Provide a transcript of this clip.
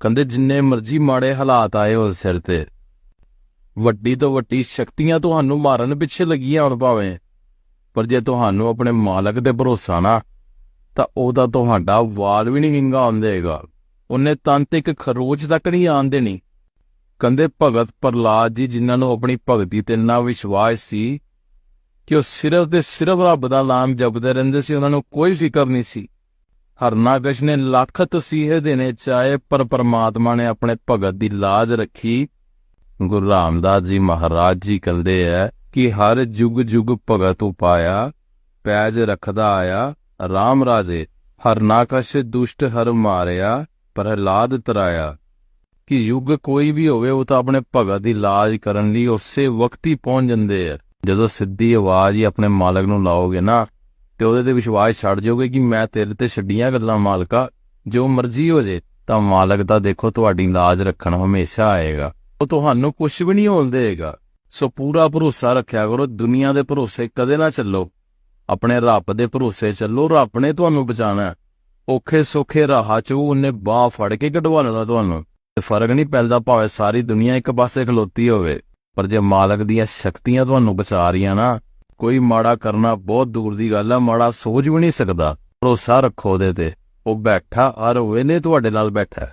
ਕਹਿੰਦੇ, ਜਿੰਨੇ ਮਰਜ਼ੀ ਮਾੜੇ ਹਾਲਾਤ ਆਏ ਹੋ ਸਿਰ ਤੇ, ਵੱਡੀ ਤੋਂ ਵੱਡੀ ਸ਼ਕਤੀਆਂ ਤੁਹਾਨੂੰ ਮਾਰਨ ਪਿੱਛੇ ਲੱਗੀਆਂ ਹੋਣ ਭਾਵੇਂ, ਪਰ ਜੇ ਤੁਹਾਨੂੰ ਆਪਣੇ ਮਾਲਕ ਤੇ ਭਰੋਸਾ ਨਾ, ਤਾਂ ਉਹਦਾ ਤੁਹਾਡਾ ਵਾਲ ਵੀ ਨਹੀਂ ਵਿੰਗਾ ਆਉਂਦੇਗਾ ਉਹਨੇ ਤੰਤ ਇੱਕ ਖਰੋਚ ਤੱਕ ਨਹੀਂ ਆਣ ਦੇਣੀ। ਕਹਿੰਦੇ, ਭਗਤ ਪ੍ਰਲਾਦ ਜੀ, ਜਿਨ੍ਹਾਂ ਨੂੰ ਆਪਣੀ ਭਗਤੀ ਤੇ ਨਾ ਵਿਸ਼ਵਾਸ ਸੀ ਕਿ ਉਹ ਸਿਰਫ ਤੇ ਸਿਰਫ ਰੱਬ ਦਾ ਨਾਮ ਜਪਦੇ ਰਹਿੰਦੇ ਸੀ, ਉਹਨਾਂ ਨੂੰ ਕੋਈ ਫਿਕਰ ਨਹੀਂ ਸੀ। ਹਰਨਾਕਸ਼ ਨੇ ਲੱਖ ਤਸੀਹੇ ਦੇਣੇ ਚਾਹੇ, ਪਰ ਪਰਮਾਤਮਾ ਨੇ ਆਪਣੇ ਭਗਤ ਦੀ ਲਾਜ ਰੱਖੀ। ਗੁਰੂ ਰਾਮਦਾਸ ਜੀ ਮਹਾਰਾਜ ਜੀ ਕਹਿੰਦੇ ਐ ਕਿ ਹਰ ਜੁਗ ਜੁਗ ਭਗਤ ਉਪਾਇਆ, ਪੈਜ ਰੱਖਦਾ ਆਇਆ, ਰਾਮ ਰਾਜੇ ਹਰਨਾਕਸ਼ ਦੁਸ਼ਟ ਹਰ ਮਾਰਿਆ, ਪ੍ਰਹਲਾਦ ਤਰਾਇਆ। ਕਿ ਯੁੱਗ ਕੋਈ ਵੀ ਹੋਵੇ, ਉਹ ਤਾਂ ਆਪਣੇ ਭਗਤ ਦੀ ਲਾਜ ਕਰਨ ਲਈ ਉਸੇ ਵਕਤ ਹੀ ਪਹੁੰਚ ਜਾਂਦੇ ਆ। ਜਦੋਂ ਸਿੱਧੀ ਆਵਾਜ਼ ਹੀ ਆਪਣੇ ਮਾਲਕ ਨੂੰ ਲਾਓਗੇ ਨਾ ਤੇ ਉਹਦੇ ਤੇ ਵਿਸ਼ਵਾਸ ਛੱਡ ਜਾਓਗੇ ਕਿ ਮੈਂ ਤੇਰੇ ਤੇ ਛੱਡੀਆਂ ਗੱਲਾਂ ਮਾਲਕਾ, ਜੋ ਮਰਜ਼ੀ ਹੋ ਜੇ, ਤਾਂ ਮਾਲਕ ਦਾ ਦੇਖੋ ਤੁਹਾਡੀ ਲਾਜ ਰੱਖਣ ਹਮੇਸ਼ਾ ਆਏਗਾ। ਉਹ ਤੁਹਾਨੂੰ ਕੁਝ ਵੀ ਨਹੀਂ ਹੋਣ ਦੇਗਾ ਸੋ ਪੂਰਾ ਭਰੋਸਾ ਰੱਖਿਆ ਕਰੋ, ਦੁਨੀਆ ਦੇ ਭਰੋਸੇ ਕਦੇ ਨਾ ਚੱਲੋ। ਆਪਣੇ ਰੱਬ ਦੇ ਭਰੋਸੇ ਚੱਲੋ, ਰੱਬ ਨੇ ਤੁਹਾਨੂੰ ਬਚਾਣਾ ਔਖੇ ਸੌਖੇ ਰਾਹ ਚ ਉਹਨੇ ਬਾਹ ਫੜ ਕੇ ਕਢਵਾ ਲੈਣਾ ਤੁਹਾਨੂੰ। ਤੇ ਫ਼ਰਕ ਨਹੀਂ ਪੈਂਦਾ ਭਾਵੇਂ ਸਾਰੀ ਦੁਨੀਆ ਇੱਕ ਪਾਸੇ ਖਲੋਤੀ ਹੋਵੇ, ਪਰ ਜੇ ਮਾਲਕ ਦੀਆਂ ਸ਼ਕਤੀਆਂ ਤੁਹਾਨੂੰ ਬਚਾ ਰਹੀਆਂ ਨਾ ਕੋਈ ਮਾੜਾ ਕਰਨਾ ਬਹੁਤ ਦੂਰ ਦੀ ਗੱਲ ਆ, ਮਾੜਾ ਸੋਚ ਵੀ ਨਹੀਂ ਸਕਦਾ। ਭਰੋਸਾ ਰੱਖੋ ਉਹਦੇ ਤੇ। ਉਹ ਬੈਠਾ ਹਰ ਵੇਲੇ ਤੁਹਾਡੇ ਨਾਲ ਬੈਠਾ।